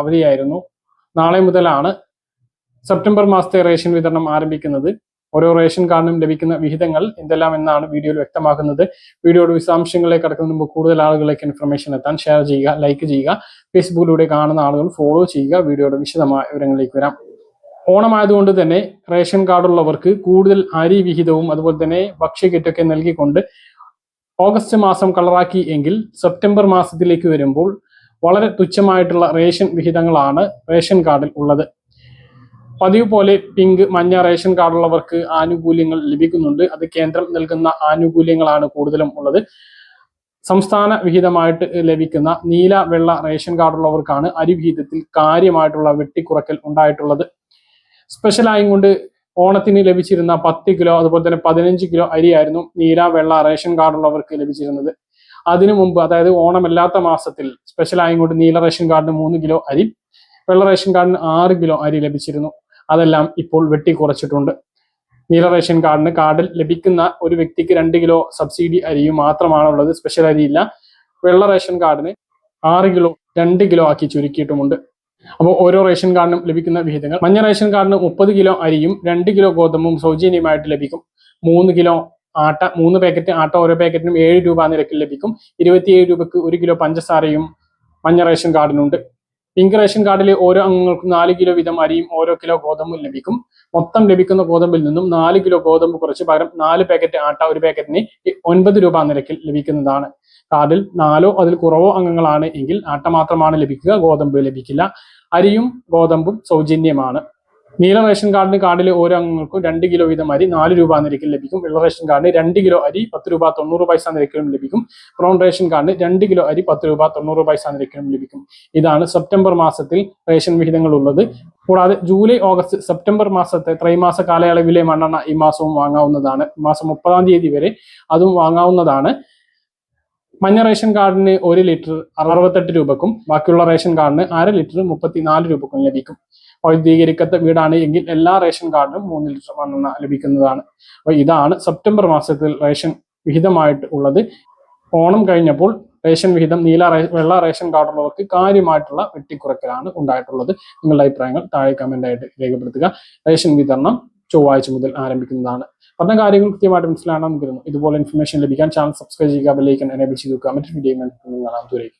അവധിയായിരുന്നു. നാളെ മുതലാണ് സെപ്റ്റംബർ മാസത്തെ റേഷൻ വിതരണം ആരംഭിക്കുന്നത്. ഓരോ റേഷൻ കാർഡിനും ലഭിക്കുന്ന വിഹിതങ്ങൾ എന്തെല്ലാം എന്നാണ് വീഡിയോയിൽ വ്യക്തമാക്കുന്നത്. വീഡിയോയുടെ വിശദാംശങ്ങളിലേക്ക് കടക്കുന്നതിന് മുമ്പ് കൂടുതൽ ആളുകളിലേക്ക് ഇൻഫർമേഷൻ എത്താൻ ഷെയർ ചെയ്യുക ലൈക്ക് ചെയ്യുക ഫേസ്ബുക്കിലൂടെ കാണുന്ന ആളുകൾ ഫോളോ ചെയ്യുക. വീഡിയോയുടെ വിശദമായ വിവരങ്ങളിലേക്ക് വരാം. ഓണമായതുകൊണ്ട് തന്നെ റേഷൻ കാർഡുള്ളവർക്ക് കൂടുതൽ അരി വിഹിതവും അതുപോലെ തന്നെ ഭക്ഷ്യക്കിറ്റൊക്കെ നൽകിക്കൊണ്ട് ഓഗസ്റ്റ് മാസം കളറാക്കി എങ്കിൽ സെപ്റ്റംബർ മാസത്തിലേക്ക് വരുമ്പോൾ വളരെ തുച്ഛമായിട്ടുള്ള റേഷൻ വിഹിതങ്ങളാണ് റേഷൻ കാർഡിൽ ഉള്ളത്. പതിവ് പോലെ പിങ്ക് മഞ്ഞ റേഷൻ കാർഡുള്ളവർക്ക് ആനുകൂല്യങ്ങൾ ലഭിക്കുന്നുണ്ട്. അത് കേന്ദ്രം നൽകുന്ന ആനുകൂല്യങ്ങളാണ് കൂടുതലും ഉള്ളത്. സംസ്ഥാന വിഹിതമായിട്ട് ലഭിക്കുന്ന നീല വെള്ള റേഷൻ കാർഡുള്ളവർക്കാണ് അരിവിഹിതത്തിൽ കാര്യമായിട്ടുള്ള വെട്ടിക്കുറക്കൽ ഉണ്ടായിട്ടുള്ളത്. സ്പെഷ്യലായും കൊണ്ട് ഓണത്തിന് ലഭിച്ചിരുന്ന പത്ത് കിലോ അതുപോലെ തന്നെ പതിനഞ്ച് കിലോ അരിയായിരുന്നു നീല വെള്ള റേഷൻ കാർഡുള്ളവർക്ക് ലഭിച്ചിരുന്നത്. അതിനു മുമ്പ് അതായത് ഓണമല്ലാത്ത മാസത്തിൽ സ്പെഷ്യലായും കൊണ്ട് നീല റേഷൻ കാർഡിന് മൂന്ന് കിലോ അരി വെള്ള റേഷൻ കാർഡിന് ആറ് കിലോ അരി ലഭിച്ചിരുന്നു. അതെല്ലാം ഇപ്പോൾ വെട്ടിക്കുറച്ചിട്ടുണ്ട്. നീല റേഷൻ കാർഡിന് കാർഡിൽ ലഭിക്കുന്ന ഒരു വ്യക്തിക്ക് രണ്ട് കിലോ സബ്സിഡി അരിയും മാത്രമാണുള്ളത് സ്പെഷ്യൽ അരിയില്ല വെള്ള റേഷൻ കാർഡിന് ആറ് കിലോ രണ്ട് കിലോ ആക്കി ചുരുക്കിയിട്ടുമുണ്ട്. അപ്പോൾ ഓരോ റേഷൻ കാർഡിനും ലഭിക്കുന്ന വിഹിതങ്ങൾ. മഞ്ഞ റേഷൻ കാർഡിന് മുപ്പത് കിലോ അരിയും രണ്ട് കിലോ ഗോതമ്പും സൗജന്യമായിട്ട് ലഭിക്കും. മൂന്ന് കിലോ ആട്ട മൂന്ന് പാക്കറ്റ് ആട്ട ഓരോ പാക്കറ്റിനും ഏഴ് രൂപ നിരക്കിൽ ലഭിക്കും. ഇരുപത്തിയേഴ് രൂപയ്ക്ക് ഒരു കിലോ പഞ്ചസാരയും മഞ്ഞ റേഷൻ കാർഡിനുണ്ട്. പിങ്ക് റേഷൻ കാർഡിലെ ഓരോ അംഗങ്ങൾക്കും നാല് കിലോ വീതം അരിയും ഓരോ കിലോ ഗോതമ്പും ലഭിക്കും. മൊത്തം ലഭിക്കുന്ന ഗോതമ്പിൽ നിന്നും നാല് കിലോ ഗോതമ്പ് കുറച്ച് പകരം നാല് പാക്കറ്റ് ആട്ട ഒരു പാക്കറ്റിന് ഒൻപത് രൂപ നിരക്കിൽ ലഭിക്കുന്നതാണ്. കാർഡിൽ നാലോ അതിൽ കുറവോ അംഗങ്ങളാണ് എങ്കിൽ ആട്ട മാത്രമാണ് ലഭിക്കുക ഗോതമ്പ് ലഭിക്കില്ല. അരിയും ഗോതമ്പും സൗജന്യമാണ്. നീല റേഷൻ കാർഡിന് കാർഡിലെ ഓരോ അംഗങ്ങൾക്കും രണ്ട് കിലോ വീതം അരി നാല് രൂപ നിരക്കിൽ ലഭിക്കും. വെള്ള റേഷൻ കാർഡിന് രണ്ട് കിലോ അരി പത്ത് രൂപ തൊണ്ണൂറ് പൈസ നിരക്കിലും ലഭിക്കും. ബ്രൗൺ റേഷൻ കാർഡിന് രണ്ട് കിലോ അരി പത്ത് രൂപ തൊണ്ണൂറ് പൈസ നിരക്കിലും ലഭിക്കും. ഇതാണ് സെപ്റ്റംബർ മാസത്തിൽ റേഷൻ വിഹിതങ്ങൾ ഉള്ളത്. കൂടാതെ ജൂലൈ ഓഗസ്റ്റ് സെപ്റ്റംബർ മാസത്തെ ത്രൈമാസ കാലയളവിലെ മണ്ണെണ്ണ ഈ മാസവും വാങ്ങാവുന്നതാണ്. മാസം മുപ്പതാം തീയതി വരെ അതും വാങ്ങാവുന്നതാണ്. മഞ്ഞ റേഷൻ കാർഡിന് ഒരു ലിറ്റർ അറുപത്തെട്ട് രൂപക്കും ബാക്കിയുള്ള റേഷൻ കാർഡിന് അര ലിറ്റർ മുപ്പത്തിനാല് രൂപക്കും ലഭിക്കും. വൈദ്യുതീകരിക്കാത്ത വീടാണ് എങ്കിൽ എല്ലാ റേഷൻ കാർഡിനും മൂന്ന് ലിറ്റർ മണ്ണെണ്ണ ലഭിക്കുന്നതാണ്. അപ്പോൾ ഇതാണ് സെപ്റ്റംബർ മാസത്തിൽ റേഷൻ വിഹിതമായിട്ട് ഉള്ളത്. ഓണം കഴിഞ്ഞപ്പോൾ റേഷൻ വിഹിതം നീല വെള്ള റേഷൻ കാർഡുള്ളവർക്ക് കാര്യമായിട്ടുള്ള വെട്ടിക്കുറക്കലാണ് ഉണ്ടായിട്ടുള്ളത്. നിങ്ങളുടെ അഭിപ്രായങ്ങൾ താഴെ കമന്റ് ആയിട്ട് രേഖപ്പെടുത്തുക. റേഷൻ വിതരണം ചൊവ്വാഴ്ച മുതൽ ആരംഭിക്കുന്നതാണ്. പറഞ്ഞ കാര്യങ്ങൾ കൃത്യമായിട്ട് മനസ്സിലാണെന്ന് കരുതുന്നു ഇതുപോലെ ഇൻഫർമേഷൻ ലഭിക്കാൻ ചാനൽ സബ്സ്ക്രൈബ് ചെയ്യുക ബെല്ലൈക്കൻ എനേബിൾ ചെയ്ത് മറ്റൊരു വീഡിയോ ദൂരേക്ക്